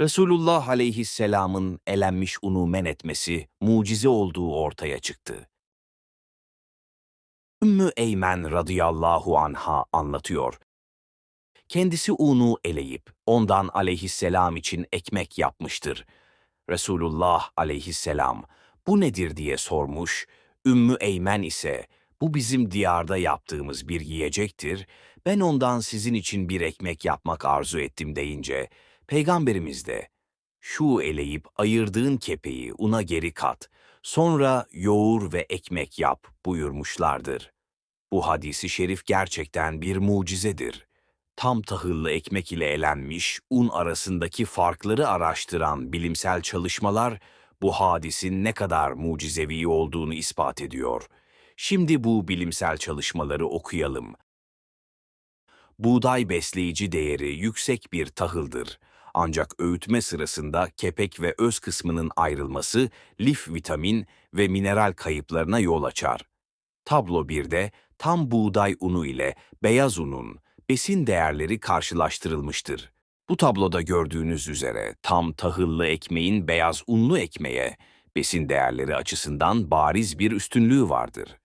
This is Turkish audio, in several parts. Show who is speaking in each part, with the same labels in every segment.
Speaker 1: Resulullah aleyhisselamın elenmiş unu men etmesi mucize olduğu ortaya çıktı. Ümmü Eymen radıyallahu anha anlatıyor. Kendisi unu eleyip ondan aleyhisselam için ekmek yapmıştır. Resulullah aleyhisselam bu nedir diye sormuş, Ümmü Eymen ise bu bizim diyarda yaptığımız bir yiyecektir, ben ondan sizin için bir ekmek yapmak arzu ettim deyince, Peygamberimiz de, şu eleyip ayırdığın kepeği una geri kat, sonra yoğur ve ekmek yap buyurmuşlardır. Bu hadisi şerif gerçekten bir mucizedir. Tam tahıllı ekmek ile elenmiş un arasındaki farkları araştıran bilimsel çalışmalar bu hadisin ne kadar mucizevi olduğunu ispat ediyor. Şimdi bu bilimsel çalışmaları okuyalım. Buğday besleyici değeri yüksek bir tahıldır. Ancak öğütme sırasında kepek ve öz kısmının ayrılması lif vitamin ve mineral kayıplarına yol açar. Tablo 1'de tam buğday unu ile beyaz unun besin değerleri karşılaştırılmıştır. Bu tabloda gördüğünüz üzere tam tahıllı ekmeğin beyaz unlu ekmeğe besin değerleri açısından bariz bir üstünlüğü vardır.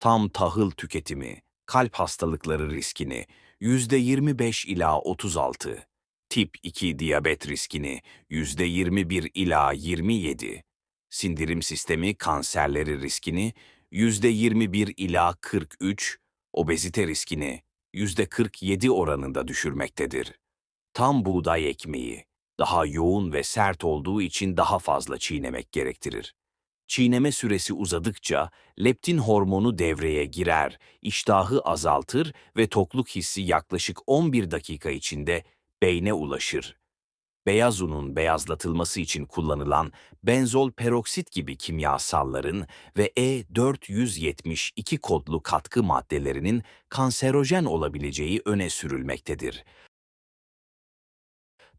Speaker 1: Tam tahıl tüketimi, kalp hastalıkları riskini %25 ila 36, tip 2 diyabet riskini %21 ila 27, sindirim sistemi kanserleri riskini %21 ila 43, obezite riskini %47 oranında düşürmektedir. Tam buğday ekmeği daha yoğun ve sert olduğu için daha fazla çiğnemek gerektirir. Çiğneme süresi uzadıkça leptin hormonu devreye girer, iştahı azaltır ve tokluk hissi yaklaşık 11 dakika içinde beyne ulaşır. Beyaz unun beyazlatılması için kullanılan benzol peroksit gibi kimyasalların ve E472 kodlu katkı maddelerinin kanserojen olabileceği öne sürülmektedir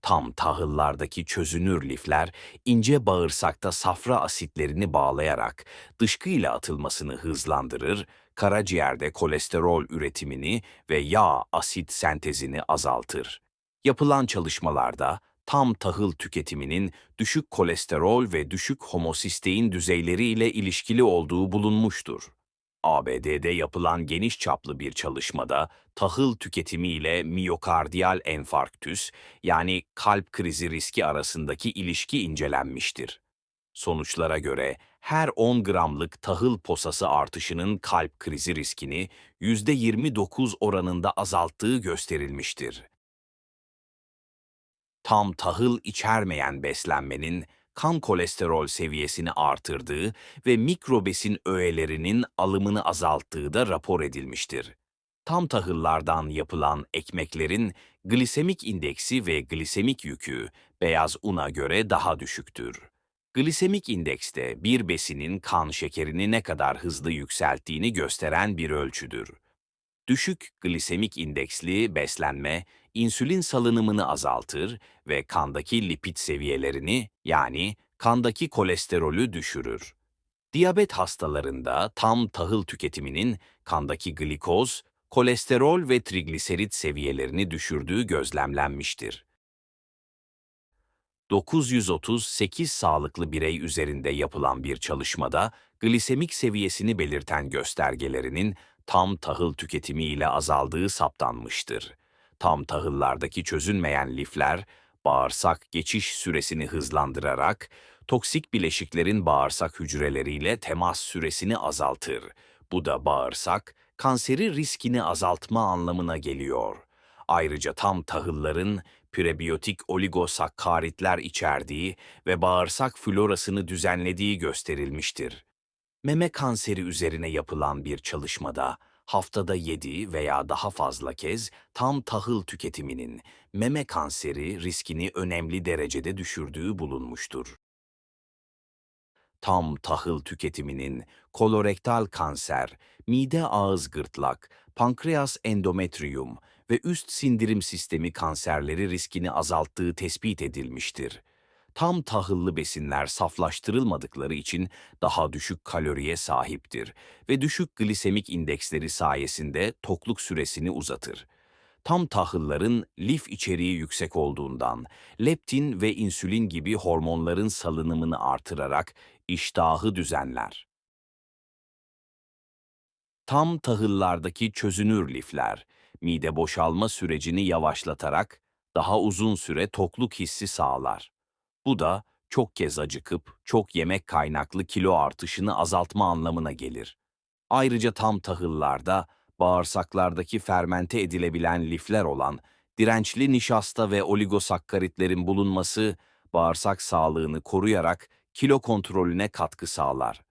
Speaker 1: tam tahıllardaki çözünür lifler ince bağırsakta safra asitlerini bağlayarak dışkıyla atılmasını hızlandırır, karaciğerde kolesterol üretimini ve yağ asit sentezini azaltır. Yapılan çalışmalarda tam tahıl tüketiminin düşük kolesterol ve düşük homosistein düzeyleri ile ilişkili olduğu bulunmuştur. ABD'de yapılan geniş çaplı bir çalışmada tahıl tüketimi ile miyokardiyal enfarktüs yani kalp krizi riski arasındaki ilişki incelenmiştir. Sonuçlara göre her 10 gramlık tahıl posası artışının kalp krizi riskini %29 oranında azalttığı gösterilmiştir. Tam tahıl içermeyen beslenmenin kan kolesterol seviyesini artırdığı ve mikrobesin öğelerinin alımını azalttığı da rapor edilmiştir. Tam tahıllardan yapılan ekmeklerin glisemik indeksi ve glisemik yükü beyaz una göre daha düşüktür. Glisemik indekste bir besinin kan şekerini ne kadar hızlı yükselttiğini gösteren bir ölçüdür. Düşük glisemik indeksli beslenme, insülin salınımını azaltır ve kandaki lipid seviyelerini yani kandaki kolesterolü düşürür. Diyabet hastalarında tam tahıl tüketiminin kandaki glikoz, kolesterol ve trigliserit seviyelerini düşürdüğü gözlemlenmiştir. 938 sağlıklı birey üzerinde yapılan bir çalışmada glisemik seviyesini belirten göstergelerinin tam tahıl tüketimi ile azaldığı saptanmıştır. Tam tahıllardaki çözünmeyen lifler, bağırsak geçiş süresini hızlandırarak, toksik bileşiklerin bağırsak hücreleriyle temas süresini azaltır. Bu da bağırsak, kanseri riskini azaltma anlamına geliyor. Ayrıca tam tahılların prebiyotik oligosakkaritler içerdiği ve bağırsak florasını düzenlediği gösterilmiştir. Meme kanseri üzerine yapılan bir çalışmada haftada 7 veya daha fazla kez tam tahıl tüketiminin meme kanseri riskini önemli derecede düşürdüğü bulunmuştur. Tam tahıl tüketiminin kolorektal kanser, mide ağız gırtlak, pankreas endometrium ve üst sindirim sistemi kanserleri riskini azalttığı tespit edilmiştir tam tahıllı besinler saflaştırılmadıkları için daha düşük kaloriye sahiptir ve düşük glisemik indeksleri sayesinde tokluk süresini uzatır. Tam tahılların lif içeriği yüksek olduğundan, leptin ve insülin gibi hormonların salınımını artırarak iştahı düzenler. Tam tahıllardaki çözünür lifler, mide boşalma sürecini yavaşlatarak daha uzun süre tokluk hissi sağlar. Bu da çok kez acıkıp çok yemek kaynaklı kilo artışını azaltma anlamına gelir. Ayrıca tam tahıllarda bağırsaklardaki fermente edilebilen lifler olan dirençli nişasta ve oligosakkaritlerin bulunması bağırsak sağlığını koruyarak kilo kontrolüne katkı sağlar.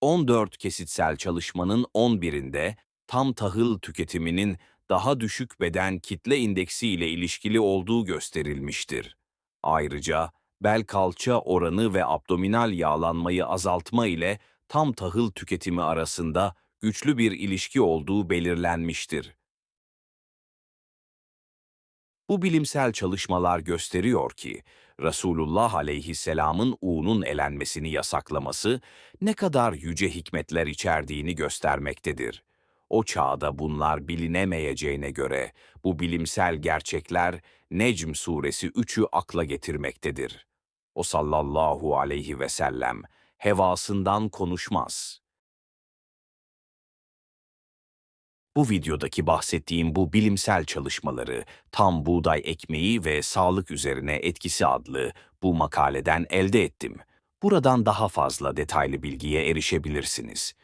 Speaker 1: 14 kesitsel çalışmanın 11'inde tam tahıl tüketiminin daha düşük beden kitle indeksi ile ilişkili olduğu gösterilmiştir. Ayrıca bel kalça oranı ve abdominal yağlanmayı azaltma ile tam tahıl tüketimi arasında güçlü bir ilişki olduğu belirlenmiştir. Bu bilimsel çalışmalar gösteriyor ki, Resulullah aleyhisselamın unun elenmesini yasaklaması ne kadar yüce hikmetler içerdiğini göstermektedir. O çağda bunlar bilinemeyeceğine göre bu bilimsel gerçekler Necm suresi 3'ü akla getirmektedir. O sallallahu aleyhi ve sellem hevasından konuşmaz. Bu videodaki bahsettiğim bu bilimsel çalışmaları tam buğday ekmeği ve sağlık üzerine etkisi adlı bu makaleden elde ettim. Buradan daha fazla detaylı bilgiye erişebilirsiniz.